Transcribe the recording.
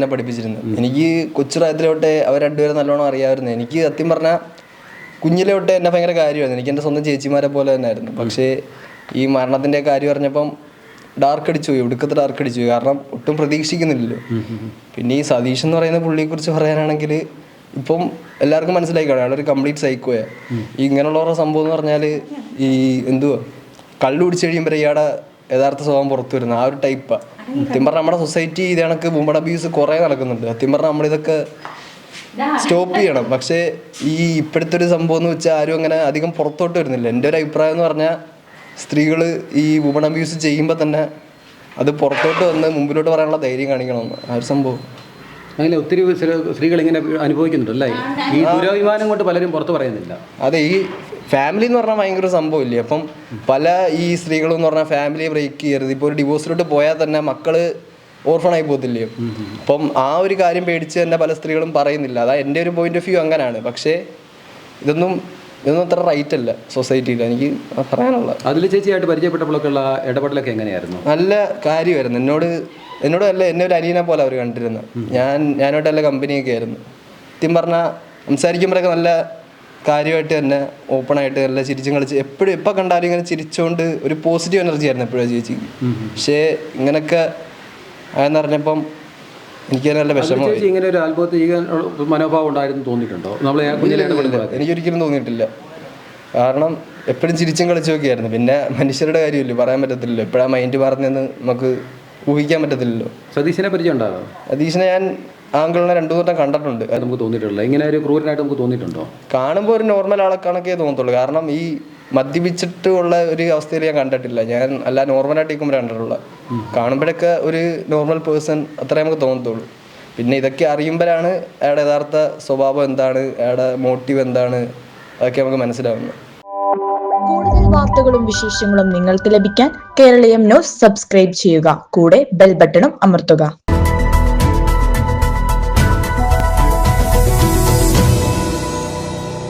എന്നെ പഠിപ്പിച്ചിരുന്നത്. എനിക്ക് കൊച്ചുപ്രായത്തിലെ തൊട്ടേ അവർ രണ്ടുപേരും നല്ലോണം അറിയാമായിരുന്നു. എനിക്ക് സത്യം പറഞ്ഞാൽ കുഞ്ഞിലെ തൊട്ടേ എന്നെ ഭയങ്കര കാര്യമായിരുന്നു. എനിക്ക് എന്റെ സ്വന്തം ചേച്ചിമാരെ പോലെ തന്നെ ആയിരുന്നു പക്ഷേ ഈ മരണത്തിന്റെ കാര്യം അറിഞ്ഞപ്പം ഡാർക്ക് അടിച്ചു പോയി. ഒടുക്കത്തെ ഡാർക്ക് അടിച്ചു പോയി. കാരണം ഒട്ടും പ്രതീക്ഷിക്കുന്നില്ലല്ലോ. പിന്നെ ഈ സതീഷ് എന്ന് പറയുന്ന പുള്ളിയെക്കുറിച്ച് പറയാനാണെങ്കിൽ ഇപ്പം എല്ലാവർക്കും മനസ്സിലായി കാണും അയാളൊരു കംപ്ലീറ്റ് സൈക്കോയാണ് ഈ ഇങ്ങനെയുള്ളവരുടെ സംഭവം എന്ന് പറഞ്ഞാൽ ഈ എന്തുവാ? കള്ളു കുടിച്ചു കഴിയുമ്പോൾ ഇയാളുടെ യഥാർത്ഥ സ്വഭാവം പുറത്തു വരുന്ന ആ ഒരു ടൈപ്പാണ് സത്യം പറഞ്ഞാൽ നമ്മുടെ സൊസൈറ്റി ഇത് കണക്ക് വുമൺ അബ്യൂസ് കുറേ നടക്കുന്നുണ്ട്. സത്യം പറഞ്ഞാൽ നമ്മളിതൊക്കെ സ്റ്റോപ്പ് ചെയ്യണം. പക്ഷേ ഈ ഇപ്പോഴത്തെ ഒരു സംഭവം എന്ന് വെച്ചാൽ ആരും അങ്ങനെ അധികം പുറത്തോട്ട് വരുന്നില്ല. എന്റെ ഒരു അഭിപ്രായം എന്ന് പറഞ്ഞാൽ സ്ത്രീകൾ ഈ വുമൺ അബ്യൂസ് ചെയ്യുമ്പോൾ തന്നെ അത് പുറത്തോട്ട് വന്ന് മുമ്പിലോട്ട് പറയാനുള്ള ധൈര്യം കാണിക്കണമെന്ന്. ആ ഒരു സംഭവം. അങ്ങനെ ഒത്തിരി സ്ത്രീകൾ ഇങ്ങനെ അനുഭവിക്കുന്നുണ്ട് അല്ലേ? ഈ ദുരഭിമാനം കൊണ്ട് പലരും പുറത്ത് പറയുന്നില്ല. അതെ ഈ ഫാമിലി എന്ന് പറഞ്ഞാൽ ഭയങ്കര സംഭവം സംഭവമില്ലേ? അപ്പം പല ഈ സ്ത്രീകളും എന്ന് പറഞ്ഞാൽ ഫാമിലി ബ്രേക്ക് ചെയ്യരുത്. ഇപ്പോൾ ഒരു ഡിവോഴ്സിലോട്ട് പോയാൽ തന്നെ മക്കൾ ഓർഫണായി പോകത്തില്ലേ? അപ്പം ആ ഒരു കാര്യം പേടിച്ച് തന്നെ പല സ്ത്രീകളും പറയുന്നില്ല. അതാ എന്റെ ഒരു പോയിന്റ് ഓഫ് വ്യൂ അങ്ങനെയാണ് പക്ഷേ ഇതൊന്നും ഇതൊന്നും അത്ര റൈറ്റ് അല്ല സൊസൈറ്റിയിൽ എനിക്ക് പറയാനുള്ള അതിൽ ചേച്ചിയായിട്ട് പരിചയപ്പെട്ടപ്പോഴൊക്കെയുള്ള ഇടപെടലൊക്കെ എങ്ങനെയായിരുന്നു? നല്ല കാര്യമായിരുന്നു. എന്നോട് എന്നോട് അല്ല എന്നെ ഒരു അനിയനെ പോലെ അവർ കണ്ടിരുന്നത് ഞാൻ ഞാനോട്ട് നല്ല കമ്പനിയൊക്കെ ആയിരുന്നു. സത്യം പറഞ്ഞാൽ സംസാരിക്കുമ്പോഴൊക്കെ നല്ല കാര്യമായിട്ട് തന്നെ ഓപ്പണായിട്ട് നല്ല ചിരിച്ചും കളിച്ച് എപ്പോഴും എപ്പോൾ കണ്ടാലും ഇങ്ങനെ ചിരിച്ചുകൊണ്ട് ഒരു പോസിറ്റീവ് എനർജി ആയിരുന്നു എപ്പോഴും ചേച്ചിക്ക് പക്ഷേ ഇങ്ങനൊക്കെ ആയെന്ന് പറഞ്ഞപ്പം എനിക്ക് നല്ല വിഷമം വിഷമമായി. ഇങ്ങനെ ഒരു ചെയ്യാൻ മനോഭാവം ഉണ്ടായിരുന്നു തോന്നിയിട്ടുണ്ടോ? നമ്മൾ എനിക്കൊരിക്കലും തോന്നിയിട്ടില്ല. കാരണം എപ്പോഴും ചിരിച്ചും കളിച്ചും ആയിരുന്നു പിന്നെ മനുഷ്യരുടെ കാര്യമില്ല പറയാൻ പറ്റത്തില്ലല്ലോ. എപ്പോഴാണ് മൈൻഡ് പറഞ്ഞെന്ന് നമുക്ക് ഊഹിക്കാൻ പറ്റത്തില്ലല്ലോ. സതീഷിനെ പരിചയം ഉണ്ടാകും സതീഷിനെ ഞാൻ ആങ്കിളിനെ രണ്ടു ദിവസം കണ്ടിട്ടുണ്ട്. അത് നമുക്ക് തോന്നിയിട്ടുള്ളത് ഇങ്ങനെ ഒരു ക്രൂരനായിട്ട് നമുക്ക് തോന്നിയിട്ടുണ്ടോ? കാണുമ്പോൾ ഒരു നോർമൽ ആളെ കണക്കേ തോന്നത്തുള്ളൂ. കാരണം ഈ മദ്യപിച്ചിട്ട് ഉള്ള ഒരു അവസ്ഥയിൽ ഞാൻ കണ്ടിട്ടില്ല. ഞാൻ അല്ല നോർമലായിട്ട് ഇരിക്കുമ്പോൾ കണ്ടിട്ടുള്ള. കാണുമ്പോഴൊക്കെ ഒരു നോർമൽ പേഴ്സൺ അത്രേ നമുക്ക് തോന്നത്തുള്ളൂ. പിന്നെ ഇതൊക്കെ അറിയുമ്പോഴാണ് അയാളുടെ യഥാർത്ഥ സ്വഭാവം എന്താണ് അയാളുടെ മോട്ടീവ് എന്താണ് അതൊക്കെ നമുക്ക് മനസ്സിലാവുന്നത്. കൂടുതൽ വാർത്തകളും വിശേഷങ്ങളും നിങ്ങൾക്ക് ലഭിക്കാൻ കേരളീയം ന്യൂസ് സബ്സ്ക്രൈബ് ചെയ്യുക. കൂടെ ബെൽ ബട്ടണും അമർത്തുക.